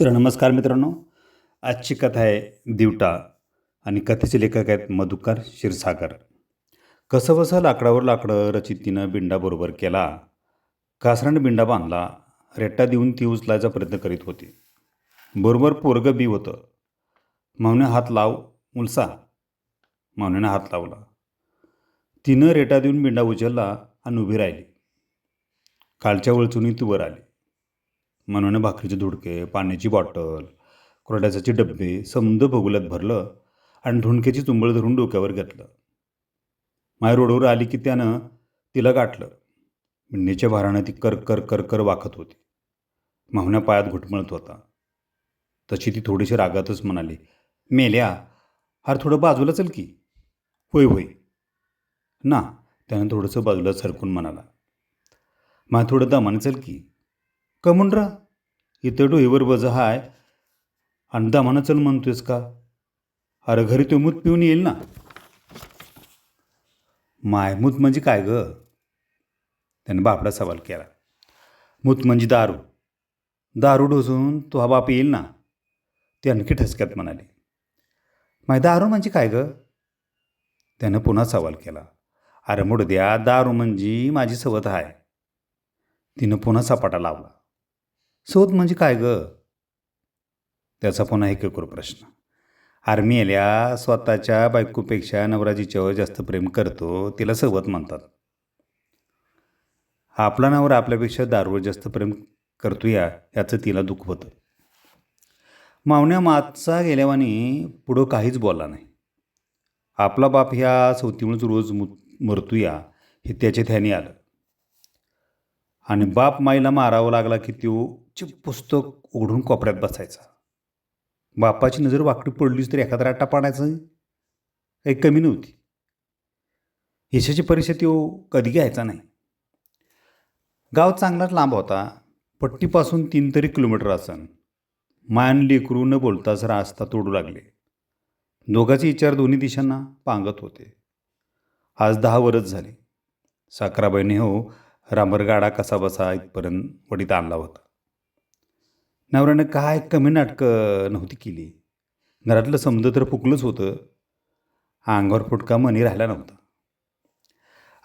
तर नमस्कार मित्रांनो. आजची कथा आहे दिवटा आणि कथेचे लेखक आहेत मधुकर क्षीरसागर. कसं बसं लाकडावर लाकडं रचितीनं बिंडा बरोबर केला कासरानं बिंडा बांधला रेट्टा देऊन ती उचलायचा प्रयत्न करीत होती. बरोबर पोरगं बी होतं. मावने हात लाव उलसा. मावण्यानं हात लावला. तिनं रेटा देऊन बिंडा उचलला आणि उभी राहिली. कालच्या वळचुनी ती वर आली. मनोने भाकरीचे धुडके पाण्याची बॉटल कोरड्याचे डब्बे समद भगुल्यात भरलं आणि ढुणकेची चुंबळ धरून डोक्यावर घेतलं. माय रोडवर आली की त्यानं तिला गाठलं. मिंडीच्या भारानं ती कर कर कर कर वाकत होती. माहुण्या पायात घुटमळत होता. तशी ती थोडीशी रागातच म्हणाली मेल्या हार थोडं बाजूला चल की. होय होय. ना त्यानं थोडंसं बाजूला सरकून म्हणाला. मा थोडं दमानं चल की. कमुंड्रा रा इथं डोईवर बज हाय आणि दमानं चल म्हणतोयस का अरे घरी तो मूत पिऊन येईल ना। माय मूत म्हणजे काय ग? त्याने बापडा सवाल केला मूत म्हणजे दारू। दारू डोसून तो हा बाप येईल ना। ते आणखी ठसक्यात म्हणाले माय दारू म्हणजे काय ग? त्यानं पुन्हा सवाल केला। अरे मुड द्या दारू म्हणजे माझी सवत आहे तिनं पुन्हा सपाटा लावला। सवत म्हणजे काय ग? त्याचा पुन्हा एक एकूर प्रश्न. आर्मी आल्या स्वतःच्या बायकोपेक्षा नवराजीच्यावर जास्त प्रेम करतो तिला सवत म्हणतात. आपला नवरा आपल्यापेक्षा दारूवर जास्त प्रेम करतो या याचं तिला दुःख होतं. मावण्या मागचा गेल्यावानी पुढं काहीच बोलला नाही. आपला बाप ह्या सवतीमुळेच रोज मु मरतो या हे त्याच्या ध्यानी आलं. आणि बाप माईला मारावं लागला की तो चे पुस्तक उघडून कोपऱ्यात बसायचा. बापाची नजर वाकडी पडलीच तर एखादा राटा पाडायचं काही कमी नव्हती. यशाची परीक्षा तो कधी घ्यायचा नाही. गाव चांगलाच लांब होता. पट्टीपासून तीन तरी किलोमीटर असन. मान लेकरू न बोलताच रास्ता तोडू लागले. दोघांचे विचार दोन्ही दिशांना पांगत होते. आज दहा वरच झाले. साखराबाईने हो रामरगाडा कसा बसा इथपर्यंत वडीत आणला होता. नवऱ्यानं काय कमी नाटकं नव्हती केली. घरातलं समज तर फुकलंच होतं. अंगावर फुटका मनी राहिला नव्हता.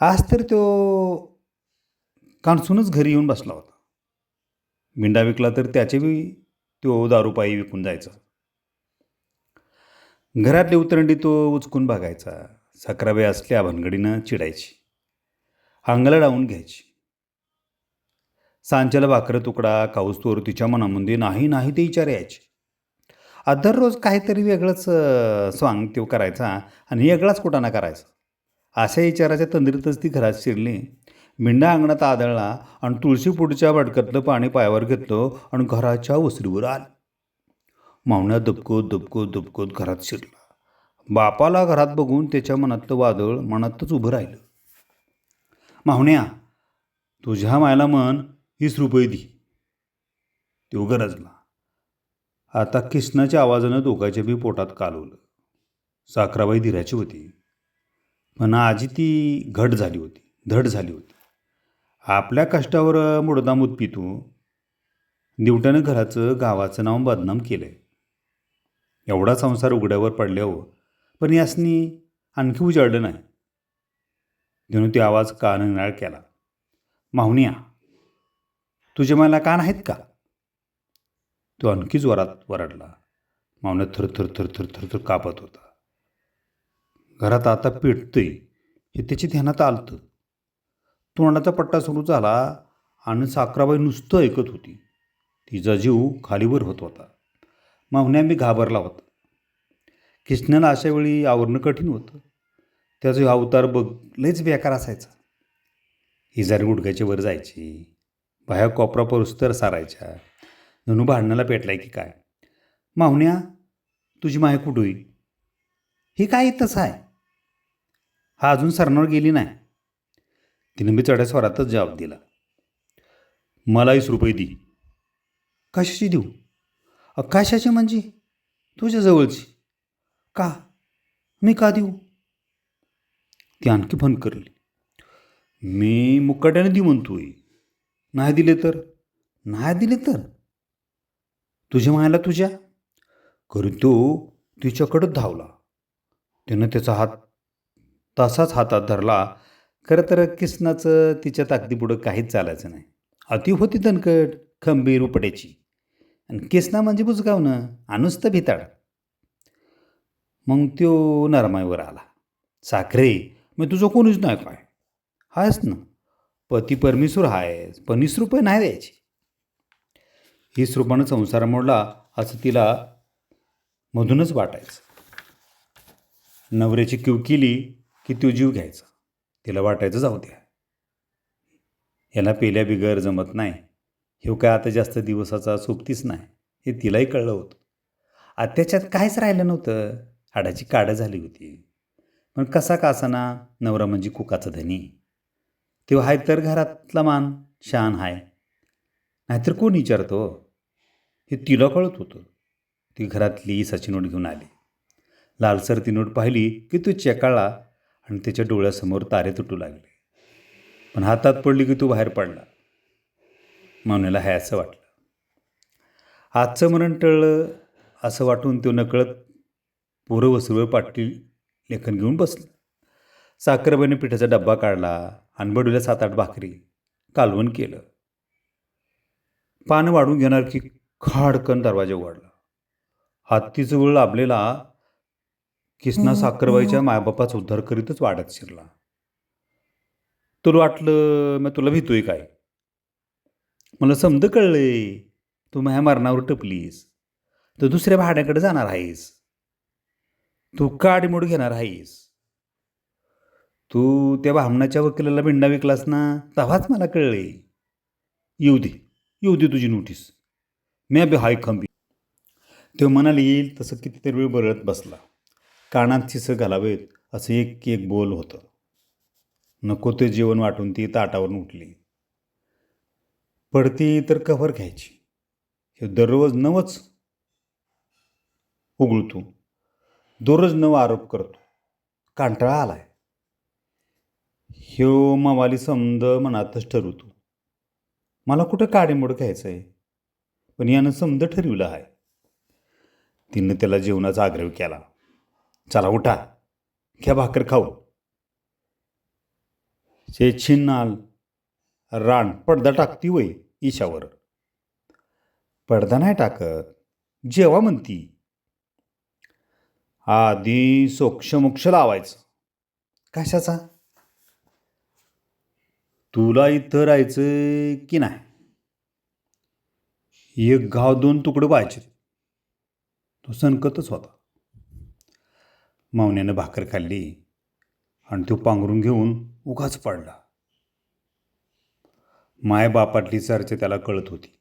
आज तर तो कानसूनच घरी येऊन बसला होता. मिंडा विकला तर त्याचे बी तो दारूपायी विकून जायचा. घरातली उतरंडी तो उचकून बघायचा. सक्राबाई असल्या भानगडीनं चिडायची. अंगाला डावून घ्यायची. सांच्याला भाकरं तुकडा काऊस्तोर तिच्या मनामध्ये नाही नाही ते विचार यायचे. दररोज काहीतरी वेगळंच स्वांग तो करायचा आणि वेगळाच कुटाणा करायचा. अशा विचाराच्या तंद्रीतच ती घरात शिरली. मिंडा अंगणात आदळला आणि तुळशीपुडच्या भटकतलं पाणी पायावर घेतलं आणि घराच्या वसरीवर आलं. मावण्या दबकत दबकत दबकत घरात शिरला. बापाला घरात बघून त्याच्या मनातलं वादळ मनातच उभं राहिलं. माहुण्या तुझ्या मायला मन वीस रुपये दी. तो गरजला आता किसनाच्या आवाजानं दोघाच्या बी पोटात कालवलं. साखराबाई धीराची होती. पण आजी ती घट झाली होती. धड झाली होती. आपल्या कष्टावर मुडदामूत पितो दिवट्यानं घराचं गावाचं नाव बदनाम केलं आहे एवढा संसार उघड्यावर पडल्यावर पण यासनी आणखी उजाडलं नाही. जणू ते आवाज काननाळ केला. माहुनिया तुझे मला कान आहेत का? तो आणखी जोरात वरडला. मावण्यात थर थर थर थर थर थर कापत होता. घरात आता पेटतंय हे त्याची ध्यानात आलतं. तोंडाचा पट्टा सुरू झाला आणि साखराबाई नुसतं ऐकत होती. तिचा जीव खालीवर होत होता. माहुण्या मी घाबरला होता. किसण्याला अशा वेळी आवरणं कठीण होतं. त्याचा हा अवतार बघ लयच बेकार असायचा. हिजारी गुडघ्याच्या वर जायची. बाह्या कोपरा परुस्तर सारायच्या. जणू भांडणाला पेटलाय की काय? माहुण्या तुझी माय कुठं ही काय तसं आहे हा अजून सरणार गेली नाही. तिनं मी चढ्या स्वरातच जबाब दिला. मला वीस रुपये दी. कशाची देऊ? कशाची म्हणजे? तुझ्या जवळची. का? मी का देऊ? ती आणखी फन करली. मी मुकाट्याने देऊ म्हणतोय. नाही दिले तर? नाही दिले तर? तुझ्या मायाला तुझ्या? करून तो तिच्याकडं धावला. त्यानं त्याचा हात तसाच हातात धरला. खरं तर किसनाचं तिच्या ताकदीपुढं काहीच चालायचं नाही. अति होती दणकट खंबीर उपड्याची आणि किसना म्हणजे बुजगावणं अनुसतं भिताड. मग त्यो नरमाईवर आला. साखरे मग तुझं कोणीच नाही काय? हायच ना. पती परमेश्वर आहे पण वीस नाही द्यायची. ही स्वरूपानं संसार मोडला असं तिला मधूनच वाटायचं. नवऱ्याची किव केली की तो जीव घ्यायचा. तिला वाटायचं जाऊ द्या. याला पेल्या बिगर जमत नाही. हे काय आता जास्त दिवसाचा सोबतीच नाही हे तिलाही कळलं होतं. आता त्याच्यात काहीच राहिलं नव्हतं. हाडाची काडं झाली होती. पण कसा कासाना नवरा म्हणजे कुकाचा धनी. तेव्हा हाय तर घरातला मान शान हाय. नाहीतर कोण विचारतो? हे तिला कळत होतं. ती घरातली सची नोट घेऊन आली. लालसर ती नोट पाहिली की तो चेकाळला आणि त्याच्या डोळ्यासमोर तारे तुटू लागले. पण हातात पडली की तो बाहेर पडला. मौनेला हाय असं वाटलं. आजचं मरण टळलं असं वाटून तो नकळत पोरं वसुरवर पाटील लेखन घेऊन बसलं. साखरबाईने पिठाचा डब्बा काढला. अनबडूला सात आठ भाकरी कालवण केलं. पानं वाढून घेणार की खाडकन दरवाजा उघडला. हत्तीजवळ लाभलेला किसना साखरबाईच्या मायबापाचा उद्धार करीतच वाढत शिरला. तुला वाटलं मी तुला भीतोय काय? मला समज कळलंय. तू माझ्या मरणावर टपलीस. तर दुसऱ्या भाड्याकडे जाणार आहेस. तू काडीमोड घेणार आहेस. तू त्या भामणाच्या वकिलाला बिंडा विकलास ना तेव्हाच मला कळले. येऊ दे येऊ दे तुझी नोटीस. मी बी हाय खंबी. तो मनाला येईल तसं कितीतरी वेळ बरळत बसला. कानात शिसं घालावेत असं एक एक बोल होतं. नको ते जेवण वाटून ती ताटावरून उठली. पडती तर कव्हर घ्यायची. हे दररोज नवच उघडतो दररोज नव आरोप करतो. कांटाळा आलाय. ह्यो मावाली समद मनातच ठरवतो मला कुठं काडेमोड घ्यायचं आहे पण यानं समद ठरवलं आहे तिनं त्याला जेवणाचा आग्रह केला. चला उठा. घ्या भाकर खाऊ. शे छिन्नाल रान पडदा टाकती वय ईशावर. पडदा नाही टाकत. जेवा म्हणती. आधी सोक्षमोक्ष लावायचं. कशाचा? तुला इथं राहायचं की नाही? एक गाव दोन तुकडं व्हायचे तो सणकतच होता. मावण्यानं भाकर खाल्ली आणि तो पांघरून घेऊन उगाच पडला. मायबापातली चर्चा त्याला कळत होती.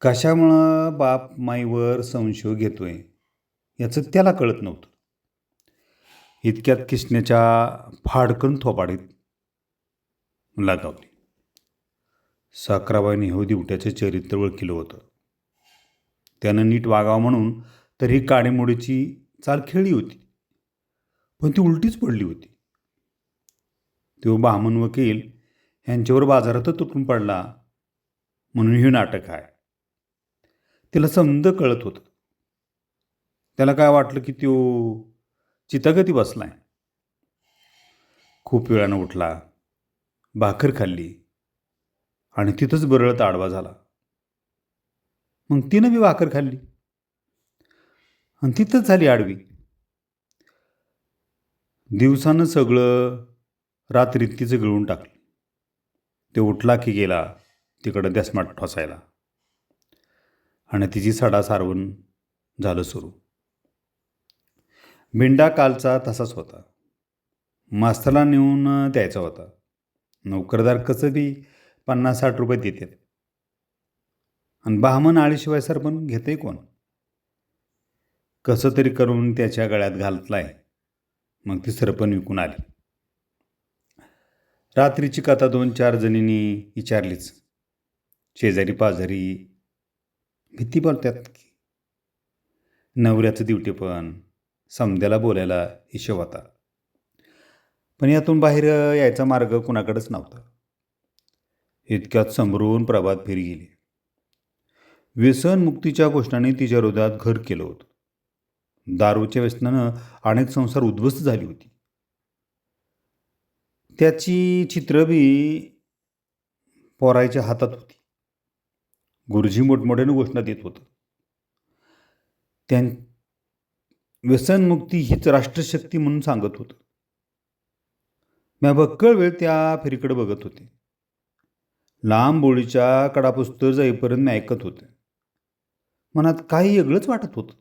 कशामुळं बाप माईवर संशय घेतोय याचं त्याला कळत नव्हतं. इतक्यात किसण्याच्या फाडकन थोपाडीत लगावली. साखराबाईने यहुदी उट्याचं चरित्र ओळखलं होतं. त्यानं नीट वागावं म्हणून तर ही काडीमोडीची चाल खेळली होती. पण ती उलटीच पडली होती. तो बामन वकील यांच्यावर बाजारातच तुटून पडला म्हणून हे नाटक आहे. तिला समज कळत होतं. त्याला काय वाटलं की तो चितागती बसलाय? खूप वेळानं उठला. भाकर खाल्ली आणि तिथंच बरळत आडवा झाला. मग तिनं बी भाकर खाल्ली. आणि तिथंच झाली आडवी. दिवसानं सगळं रात्री तिचं गिळून टाकलं. ते उठला की गेला तिकडं द्यासमाट ठोसायला. आणि तिची सडा सारवून झालं सुरू. बिंडा कालचा तसाच होता. मास्तरला नेऊन द्यायचा होता. नोकरदार कसं बी पन्नास साठ रुपये देतात. आणि बामण आळीशिवाय सर पण घेते कोण? कसं तरी करून त्याच्या गळ्यात घालतलाय. मग ती सरपण विकून आली. रात्रीची कथा दोन चार जणींनी विचारलीच. शेजारी पाजारी भीती बोलतात की. नवऱ्याचं दिवटे पण समद्याला बोलायला हिशोब होता. पण यातून बाहेर यायचा मार्ग कुणाकडंच नव्हता. इतक्यात समरून प्रभात फिरी गेली. व्यसनमुक्तीच्या घोषणाने तिच्या हृदयात घर केलं होतं. दारूच्या व्यसनानं अनेक संसार उद्ध्वस्त झाली होती. त्याची चित्रबी पोरायच्या हातात होती. गुरुजी मोठमोठ्यानं घोषणा देत होतं. त्यां व्यसनमुक्ती हीच राष्ट्रशक्ती म्हणून सांगत होतं. मी भक्कळ वेळ त्या फेरीकडे बघत होते. लांब बोळीच्या कडापुस्तर जाईपर्यंत मी ऐकत होते. मनात काही वेगळंच वाटत होतं.